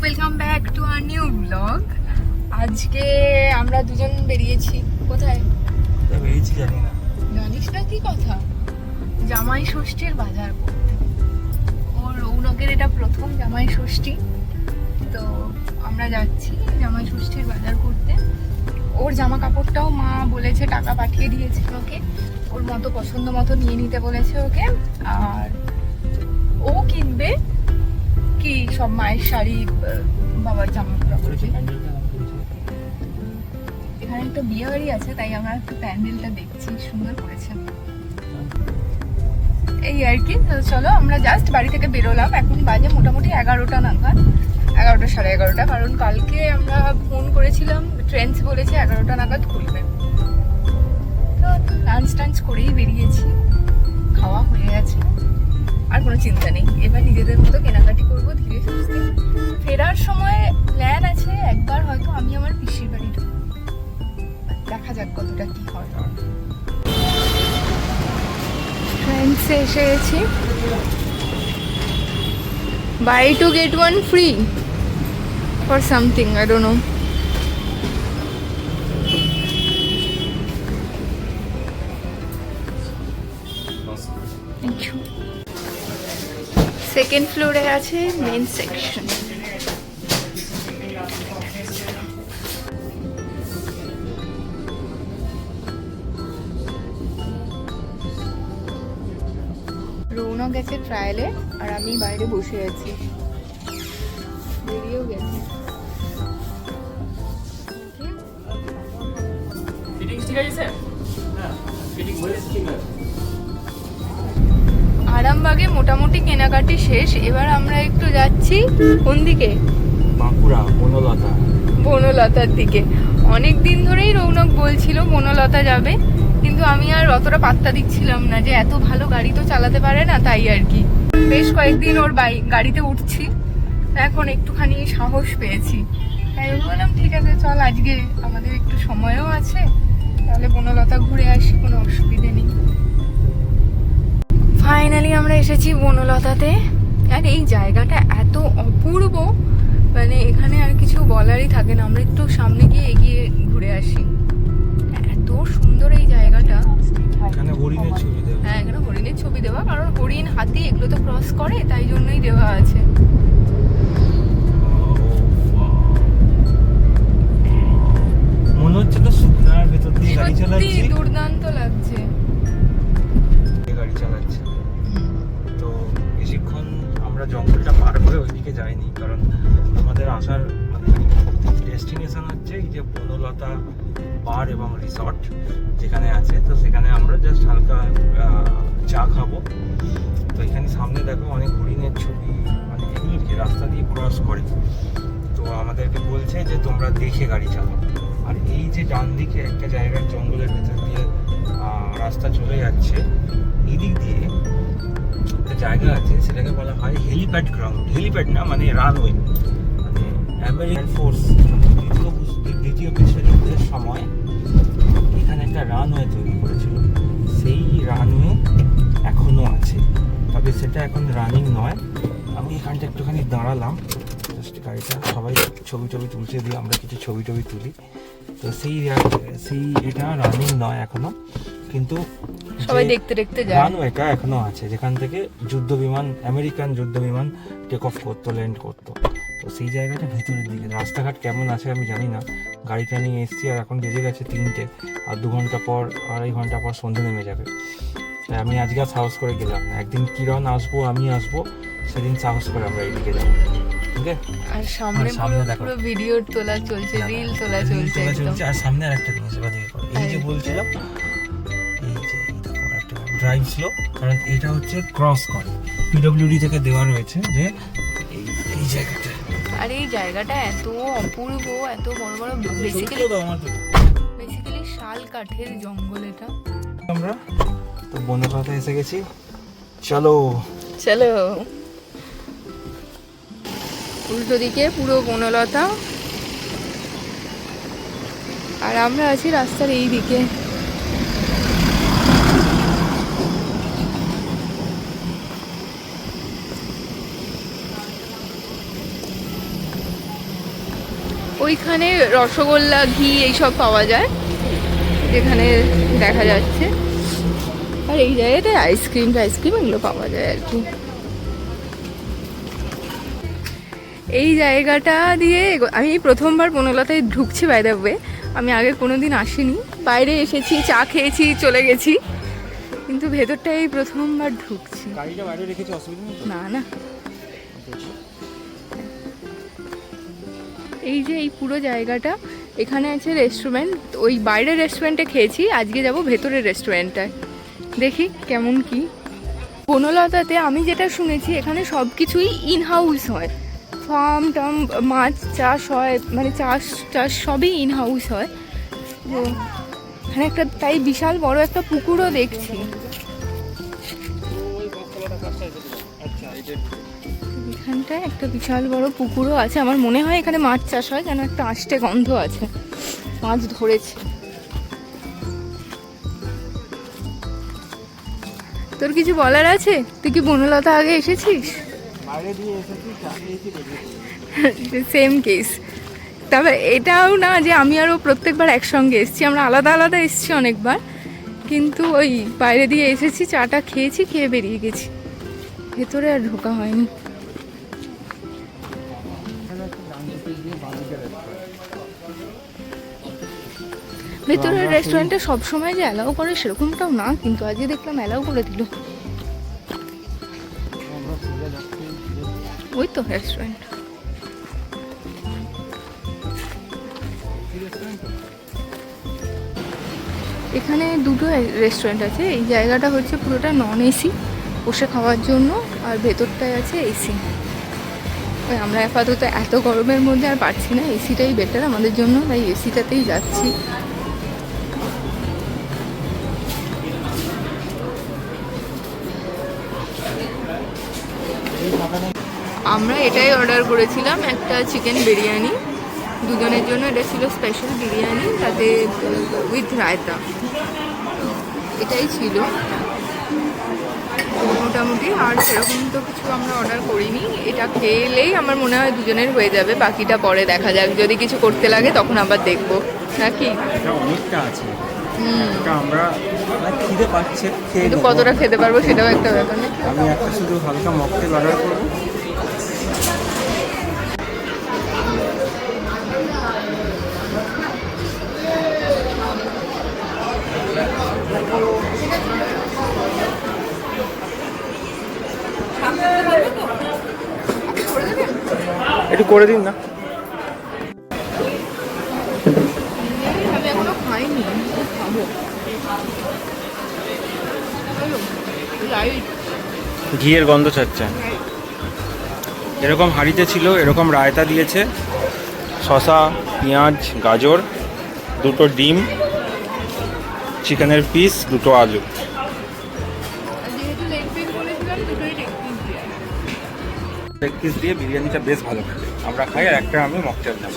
Welcome back to our new blog আজকে আমরা দুজন বেরিয়েছি। কোথায়? বেরিয়েছি জানি না জানিস না কি কথা? জামাই ষষ্ঠীর বাজার করতে। ওর রৌনকের এটা প্রথম জামাই ষষ্ঠী। তো আমরা যাচ্ছি জামাই ষষ্ঠীর বাজার করতে। ওর জামা কাপড়টাও মা বলেছে টাকা পাঠিয়ে দিয়েছে ওকে। ওর মতো পছন্দ মতো নিয়ে নিতে বলেছে ওকে। আর ও কিনবে কি সব মায়ের শাড়ি বাবার জামা কাপড় করেছে এখানে একটা বিয়ে বাড়ি আছে তাই আমরা একটু প্যান্ডেলটা দেখছি সুন্দর করেছে। এই আর কি চলো আমরা জাস্ট বাড়ি থেকে বেরোলাম। এখন বাজে মোটামুটি এগারোটা নাগাদ এগারোটা সাড়ে এগারোটা কারণ কালকে আমরা ফোন করেছিলাম ট্রেন্স বলেছে এগারোটা নাগাদ খুলবে। তো লাঞ্চ টাঞ্চ করেই বেরিয়েছি খাওয়া হয়ে গেছে। আর কোনো চিন্তা নেই। এবার নিজেদের মতো কেনাকাটি করব ধীরে সুস্থে। ফেরার সময় প্ল্যান আছে, একবার হয়তো আমি আমার পিসির বাড়ি ঢুকবো। দেখা যাক কতটা কি হয়। এসে গেছি। Buy two get one free for something I don't know second ফ্লোরে আছে মেন সেকশন রৌনক গেছে ট্রায়ালে আর আমি বাইরে বসে আছি। বেরিয়েও গেছে। ঠিক আছে? স্যার হ্যাঁ। ফিটিং হয়েছে ঠিক আছে। আরামবাগে মোটামুটি কেনাকাটি শেষ এবার আমরা একটু যাচ্ছি কোন দিকে? বাঁকুড়া বনলতা। বনলতার দিকে। অনেক দিন ধরেই রৌনক বলছিল বনলতা যাবে কিন্তু আমি আর অতটা পাত্তা দিচ্ছিলাম না যে এত ভালো গাড়ি তো চালাতে পারে না তাই আর কি। বেশ কয়েকদিন ওর বাইক গাড়িতে উঠছি এখন একটুখানি সাহস পেয়েছি। তাই বললাম ঠিক আছে চল আজকে আমাদের একটু সময়ও আছে তাহলে বনলতা ঘুরে আসি কোনো অসুবিধে নেই। ফাইনালি আমরা এসেছি বনলতাতে। আর এই জায়গাটা এত অপূর্ব মানে এখানে আর কিছু বলারই থাকে না। আমরা একটু সামনে গিয়ে এগিয়ে ঘুরে আসি। এত সুন্দর এই জায়গাটা। হ্যাঁ এখানে হরিণের ছবি দেওয়া। কারণ হরিণ হাতি এগুলো তো ক্রস করে তাই জন্যই দেওয়া আছে। কারণ আমাদের আসার ডেস্টিনেশন হচ্ছে এই যে বনলতা বার এবং রিসর্ট যেখানে আছে। তো সেখানে আমরা জাস্ট হালকা চা খাব। তো এখানে সামনে দেখো অনেক হরিণের ছবি মানে এগুলো রাস্তা দিয়ে ক্রস করে। তো আমাদেরকে বলছে যে, তোমরা দেখে গাড়ি চালাও। আর এই যে ডান দিকে একটা জায়গার জঙ্গলের ভেতর দিয়ে রাস্তা চলে যাচ্ছে, এদিক দিয়ে একটা জায়গা আছে, সেটাকে বলা হয় হেলিপ্যাড গ্রাউন্ড। হেলিপ্যাড না মানে রানওয়ে। মানে আমেরিকান ফোর্স দ্বিতীয় দ্বিতীয় বিশ্বযুদ্ধের সময় এখানে একটা রানওয়ে তৈরি করেছিল। সেই রানওয়ে এখনও আছে। তবে সেটা এখন রানিং নয়। আমি এখানটা একটুখানি দাঁড়ালাম। জাস্ট গাড়িটা, সবাই ছবি টবি তুলছে, দিয়ে আমরা কিছু ছবি টবি তুলি। তো সেই সেই এটা রানিং নয় এখনও কিন্তু সবাই দেখতে দেখতে যায়। রানওয়েটা এখনও আছে যেখান থেকে যুদ্ধ বিমান আমেরিকান যুদ্ধ বিমান টেক অফ করতো ল্যান্ড করতো। তো সেই জায়গাটা ভেতরের দিকে রাস্তাঘাট কেমন আছে আমি জানি না। গাড়িটা নিয়ে এসছি আর এখন বেজে গেছে তিনটে আর দু ঘণ্টা পর আড়াই ঘণ্টা পর সন্ধে নেমে যাবে। তাই আমি আজকে আর সাহস করে গেলাম একদিন কিরণ আসব আমি আসব সেদিন সাহস করে আমরা এইদিকে যাব। ঠিক আছে আর সামনে পুরো দেখো। ভিডিও তোলা চলছে রিল তোলা চলছে আর সামনে আর একটা জিনিস। এই যে। বলছিলাম ড্রাইভ স্লো কারণ এটা হচ্ছে ক্রস করে। পিডব্লিউডি থেকে দেওয়া রয়েছে যে এই জায়গাটা। আর এই জায়গাটা এত অপূর্ব এত বড় বড় বেসিক্যালি বেসিক্যালি শাল কাঠের জঙ্গল এটা। আমরা তো বনলতা এসে গেছি। চলো। চলো। উল্টো দিকে পুরো বনলতা। আর আমরা আছি রাস্তার এই দিকে। ওইখানে রসগোল্লা ঘি এইসব পাওয়া যায় যেখানে দেখা যাচ্ছে। আর এই জায়গাটায় আইসক্রিম টাইসক্রিম এগুলো পাওয়া যায় আর কি। এই জায়গাটা দিয়ে আমি প্রথমবার বনলতায় ঢুকছি বাই দ্য ওয়ে আমি আগে কোনো দিন আসিনি। বাইরে এসেছি চা খেয়েছি চলে গেছি। কিন্তু ভেতরটাই প্রথমবার ঢুকছি। বাইরে? না না। এই যে এই পুরো জায়গাটা, এখানে আছে রেস্টুরেন্ট ওই বাইরের রেস্টুরেন্টে খেয়েছি, আজকে যাব ভেতরের রেস্টুরেন্টটায় দেখি কেমন কি। বনলতাতে আমি যেটা শুনেছি, এখানে সব কিছুই ইন হাউস হয়। ফার্ম টার্ম, মাছ চাষ হয় মানে চাষ চাষ সবই ইন হাউস হয়। তো এখানে একটা, তাই বিশাল বড় একটা পুকুরও দেখছি। আচ্ছা এখানটায় একটা বিশাল বড় পুকুরও আছে। আমার মনে হয় এখানে মাছ চাষ হয় যেন একটা আষ্টে গন্ধ আছে। মাছ ধরেছে। তোর কিছু বলার আছে? তুই কি বনলতা আগে এসেছিস? সেম কেস তবে এটাও না যে আমি আরও প্রত্যেকবার একসঙ্গে এসেছি আমরা আলাদা আলাদা এসেছি অনেকবার। কিন্তু ওই বাইরে দিয়ে এসেছি চাটা খেয়েছি খেয়ে বেরিয়ে গেছি। ভেতরে আর ঢোকা হয়নি। ভেতরের রেস্টুরেন্টে সবসময় যে অ্যালাউ করে সেরকমটাও না কিন্তু আজকে দেখলাম অ্যালাউ করে দিল। ওই তো রেস্টুরেন্ট? এখানে দুটো রেস্টুরেন্ট আছে এই জায়গাটা হচ্ছে পুরোটা নন এসি বসে খাওয়ার জন্য আর ভেতরটায় আছে এসি ওই আমরা আপাতত এত গরমের মধ্যে আর পারছি না এসিটাই বেটার আমাদের জন্য তাই এসিটাতেই যাচ্ছি। আমরা এটাই অর্ডার করেছিলাম একটা চিকেন বিরিয়ানি। দুজনের জন্য এটা ছিল স্পেশাল বিরিয়ানি তাতে উইথ রায়তা। এটাই ছিল। মোটামুটি আর সেরকম তো কিছু আমরা অর্ডার করিনি। এটা খেলেই আমার মনে হয় দুজনের হয়ে যাবে বাকিটা পরে দেখা যাক। যদি কিছু করতে লাগে তখন আবার দেখব। নাকি? অনেকটা আছে। আমরা খিদে পাচ্ছে। কতটা খেতে পারব সেটাও একটা ব্যাপার আমি একটা শুধু হালকা মকটেল অর্ডার করব। একটু করে দিন না। আমি এখনও খাইনি খাব। লাইট ঘিয়ের গন্ধ ছাড়ছে। এরকম হাঁড়িতে ছিল এরকম রায়তা দিয়েছে। শশা পেঁয়াজ গাজর দুটো ডিম চিকেনের পিস দুটো আলু। লেগ পিস দিয়ে বিরিয়ানিটা বেশ ভালো আমরা খাই আর একটা আমি মকটেল নেব